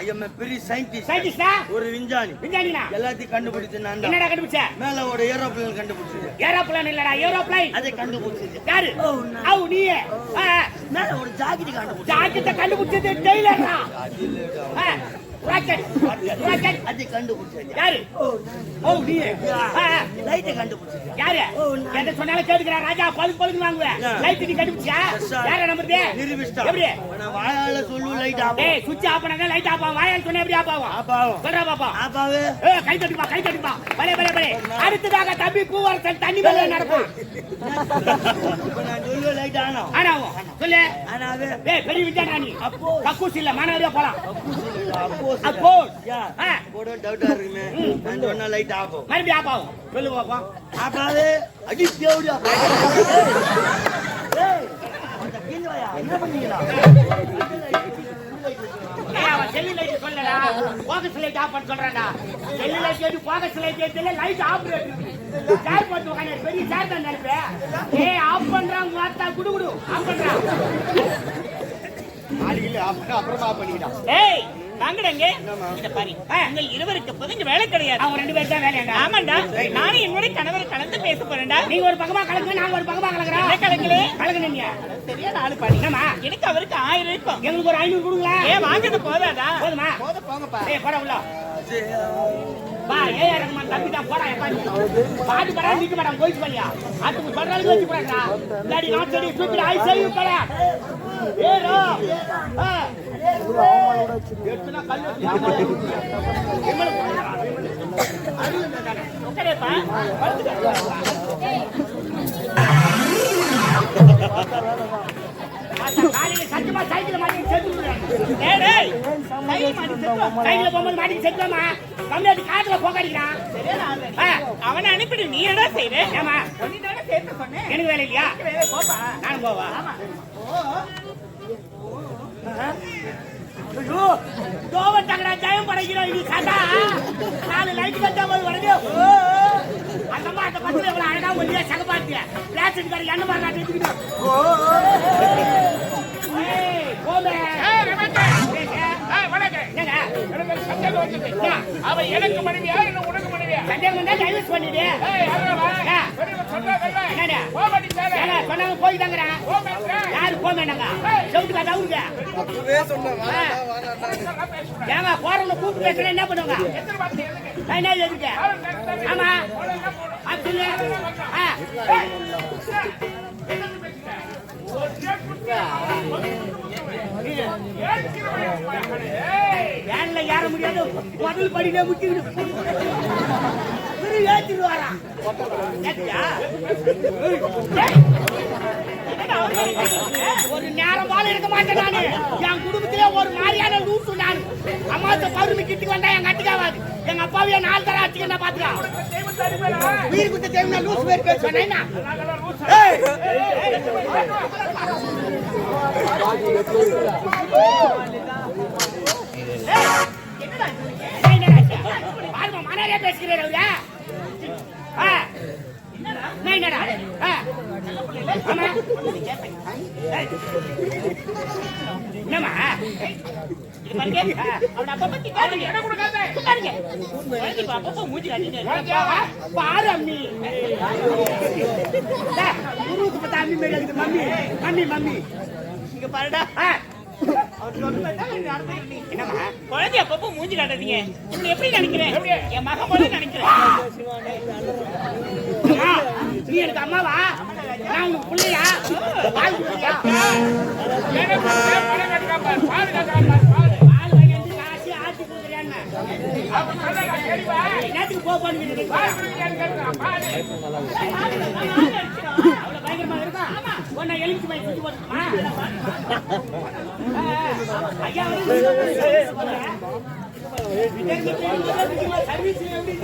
I am பெரிய scientist சயின்டிஸ்டா ஒரு விஞ்ஞானி. விஞ்ஞானினா? எல்லாத்தையும் கண்டுபிடிச்சு நான் என்னடா கண்டுபிடிச்ச? மேல ஒரு ஏரோப்ளேன் கண்டுபிடிச்சது. ஏரோப்ளேன் இல்லடா ஏரோப்ளேன். அதை கண்டுபிடிச்சது. யாரு? நீயே மேல ஒரு ஜாக்கெட் கண்டுபிடிச்சது. ஜாக்கெட்ட கண்டுபிடிச்சது டெய்லர்டா அதை கண்டுபிடிச்சது. யாரு? ஓ நீயே. ஆ, ஆ. லைட்டை கண்டுபிடிச்சது. யாரு? ஓ, நான். என்ன சொன்னாலும் கேட்டுக்கிறா ராஜா பழுக்கு பழுக்கு வாங்குவேன். லைட் நீ கண்டுபிடிச்சா. யார நம்புறது? நிரூபிச்சிட்டா எப்படி? வாயால சொல்லு லைட் சுவிட்ச் ஆஃப் பண்ணாத லைட் ஆஃப் ஆகும் வாயால் சொன்னா எப்படி ஆஃப் ஆகும்? ஆப்பாவும் சொல்றா பாப்பா. ஆப்பாவே ஏ கை தட்டுப்பா கை தட்டுப்பா. பலே பலே பலே. அடுத்ததாக தம்பி பூவரசன் தண்ணி மேல நடக்கும் ஆனாவும் சொல்லு ஏய் பெரிய விஞ்ஞானி. அப்போ கக்கூஸ் இல்ல மானவரியா போலாம். அப்போ அப்போ யா ஆ. போட டவுட்டா இருக்குமே நான் சொன்னா லைட் ஆகும். மறுபடியும் ஆஃப் ஆகும். சொல்லு பாப்பா. ஆப்பாவே அடி தேவடியா. ஏய். அந்த கீழயா என்ன பண்ணீங்களா? செல்லு லைட் சொல்லடா. போக்கஸ் லைட் ஆஃப் பண்ண சொல்றான்டா செல்லு லைட் ஏத்து போக்கஸ் லைட் ஏத்துல லைட் ஆஃப் சேர் போட்டு உட்காந்து பெரிய சேர் தான் நினைப்பேன் ஏய் ஆஃப் பண்றான் வாத்தா குடு குடு. ஆஃப் பண்றான். அப்புறமா பண்ணிக்கிட்டான் டேய் வாங்கடங்க. இத பாரு. உங்கள் இருவருக்கு புதுங்க வேலை கிடையாது. அவங்க ரெண்டு பேரும் தான் வேலையாண்டா ஆமாண்டா. நானும் என்னுடைய கணவர் கலந்து பேச போறேன்டா. நீங்க ஒரு பக்கமா கலக்குங்க நாங்க ஒரு பக்கமா கலக்குறோம் என்ன கலக்கலே கலக்குனீங்க சரியா நாலு பாடி எனக்கு அவருக்கு ஆயிரம் இருக்கும் எங்களுக்கு ஒரு ஐநூறு கொடுங்களா? ஏன் வாங்குறது போதாதா? போதுமா? போத போங்கப்பா. ஏய் போடா உள்ள. வா ஏ ரஹ்மான் தம்பி தான் போடா எப்பா நீ பாட்டு பரா நிக்க மாட்டான் போயிட்டு பண்ணியா அதுக்கு சொல்றாங்க வச்சு போறாங்க டாடி நாட் சரி சூப்பர் ஐ சே யூ போடா. ஏ ரோ. ஆ. சத்தியமா சைக்கிள் மாட்டி செத்து விடுறாங்க டேய் டேய் அவனை அனுப்பிடு நீ என்ன ஏமா எனக்கு வேலை இல்லையா? நானும் போவா. ஆமா ஐயோ கோவம் தங்கடா ஜெயம் படைக்கிறோம் இது கதா. நாலு லைட் கட்டா போது உடனே அந்த அம்மா அந்த பத்துல எவ்வளவு அழகா ஒல்லியா சகப்பாத்திய. பிளாஸ்டிக் காரி மாதிரி? அவ எனக்கு மனைவியா உனக்கு மனைவியா? சந்தேகம் divorce பண்ணிடு. ஏய், யாரவா? ஆ. பெரியவ சொல்றாங்கல்ல. என்னடா? போக ஏங்க, சொன்னாங்க போய் தாங்கறேன். போக. யாரு போமேனாங்க? செவுட்டு காட்டு அவருங்க. ஏங்க, போறவங்க கூப்பிட்டு பேசுனா என்ன பண்ணுவாங்க? நான் என்ன பேசு. ஆமா. அப்படி. ஆ. மேல ஏற முடியாது. முதல் படியில முட்டிக்கிட்டு திரு ஏத்திடுவாரா ஒரு நேரம் வாழ இருக்க மாட்டேன் நானு. என் குடும்பத்திலே ஒரு மாதிரியான லூசு நான். அம்மாத்த பௌர்ணமி கிட்டுக்கு வந்தா என் கட்டிக்காவாது எங்க அப்பாவையே நாலு தர அட்டிக்க பாத்துக்கா. தெய்வத்தை வீடு குத்த தேவையான லூசு பேர் பேர் சொன்னேன்னா ஏய். உட்காருங்க, அப்பப்போ மூஞ்சி காட்டிட்டு பாரு அம்மி. குருவுக்கு பார்த்தா அம்மி மேல இருக்குது. Mummy mummy mummy. இங்க பாருடா. குழந்தைய அப்பப்போ மூஞ்சி காட்டாதீங்க. இவனை எப்படி நினைக்கிறேன்? என் மகன் போல நினைக்கிறேன். நீ எனக்கு அம்மாவா நான் உனக்கு பிள்ளையா. என்னத்துக்கு போ சர்வீஸ் எப்படி